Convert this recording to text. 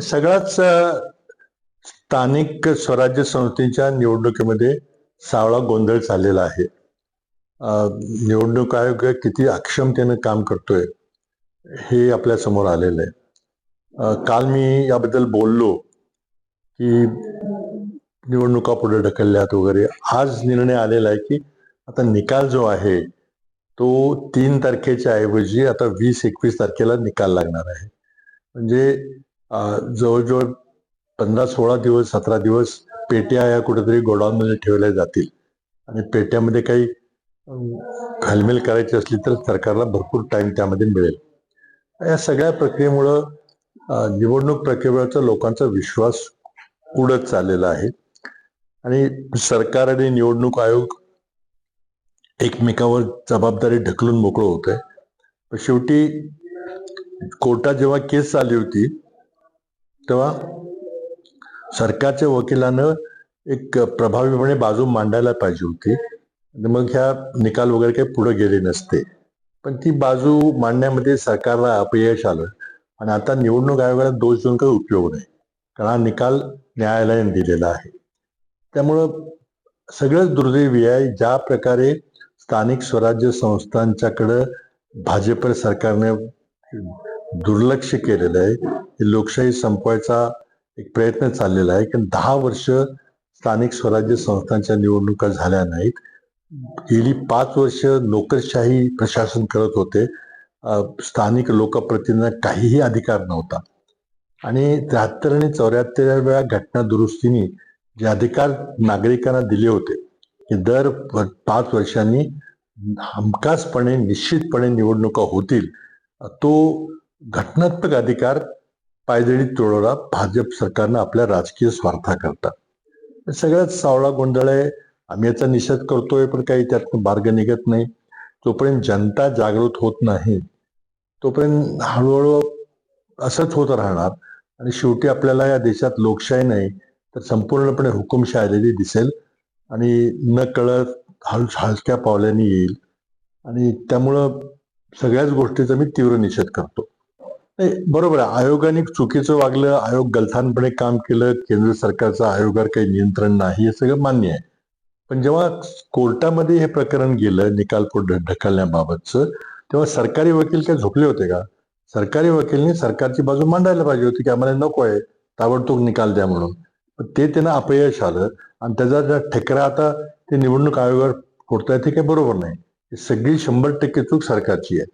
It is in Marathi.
सगळ्याच स्थानिक स्वराज्य संस्थेच्या निवडणुकीमध्ये सावळा गोंधळ चाललेला आहे. निवडणूक आयोग किती अक्षमतेनं काम करतोय हे आपल्यासमोर आलेलं आहे. काल मी याबद्दल बोललो की निवडणुका पुढे ढकलल्यात वगैरे. आज निर्णय आलेला आहे की आता निकाल जो आहे तो तीन तारखेच्या ऐवजी आता वीस एकवीस तारखेला निकाल लागणार आहे. म्हणजे जवळजवळ पंधरा सोळा दिवस सतरा दिवस पेट्या या कुठेतरी गोडाऊनमध्ये ठेवल्या जातील. आणि पेट्यामध्ये काही घालमेल करायची असली तर सरकारला भरपूर टाइम त्यामध्ये मिळेल. या सगळ्या प्रक्रियेमुळं निवडणूक प्रक्रियेवरचा लोकांचा विश्वास उडत चाललेला आहे. आणि सरकार आणि निवडणूक आयोग एकमेकावर जबाबदारी ढकलून मोकळं होत आहे शेवटी कोर्टात जेव्हा केस आली होती तेव्हा सरकारच्या वकिलानं एक प्रभावीपणे बाजू मांडायला पाहिजे होती. आणि मग ह्या निकाल वगैरे काही पुढे गेले नसते. पण ती बाजू मांडण्यामध्ये सरकारला अपयश आलं. आणि आता निवडणूक आयोगाला दोष देऊन काही उपयोग नाही. कारण हा निकाल न्यायालयाने दिलेला आहे. त्यामुळं सगळंच दुर्दैवी आहे. ज्या प्रकारे स्थानिक स्वराज्य संस्थांच्याकडं भाजप सरकारने दुर्लक्ष केलेलं आहे. हे लोकशाही संपवायचा एक प्रयत्न चाललेला आहे. कारण दहा वर्ष स्थानिक स्वराज्य संस्थांच्या निवडणुका झाल्या नाहीत. गेली पाच वर्ष नोकरशाही प्रशासन करत होते. स्थानिक लोकप्रतिनिधींना काहीही अधिकार नव्हता. आणि त्र्याहत्तर आणि चौऱ्याहत्तर घटना दुरुस्तीने जे अधिकार नागरिकांना दिले होते की दर पाच वर्षांनी हमखासपणे निश्चितपणे निवडणुका होतील. तो घटनात्मक अधिकार पायदळी तोडवला भाजप सरकारनं आपल्या राजकीय स्वार्थाकरता. सगळ्यात सावळा गोंधळ आहे. आम्ही याचा निषेध करतोय पण काही त्यात मार्ग निघत नाही. जोपर्यंत जनता जागृत होत नाही. तोपर्यंत हळूहळू असंच होत राहणार. आणि शेवटी आपल्याला या देशात लोकशाही नाही तर संपूर्णपणे हुकुमशाही आलेली दिसेल. आणि न कळत हल हलक्या पावल्याने येईल. आणि त्यामुळं सगळ्याच गोष्टीचा मी तीव्र निषेध करतो. बरोबर आहे. आयोगाने चुकीचं वागलं आयोग गलथानपणे काम केलं केंद्र सरकारचं आयोगावर काही नियंत्रण नाही हे सगळं मान्य आहे. पण जेव्हा कोर्टामध्ये हे प्रकरण गेलं निकाल पुढे ढकलण्याबाबतचं तेव्हा सरकारी वकील काय झोपले होते का? सरकारी वकीलने सरकारची बाजू मांडायला पाहिजे होती की आम्हाला नको आहे ताबडतोब निकाल द्या म्हणून. ते त्यांना अपयश आलं आणि त्याचा त्या ठेकरा आता ते निवडणूक आयोगावर फोडतायत ते काही बरोबर नाही. सगळी शंभर टक्के चूक सरकारची आहे.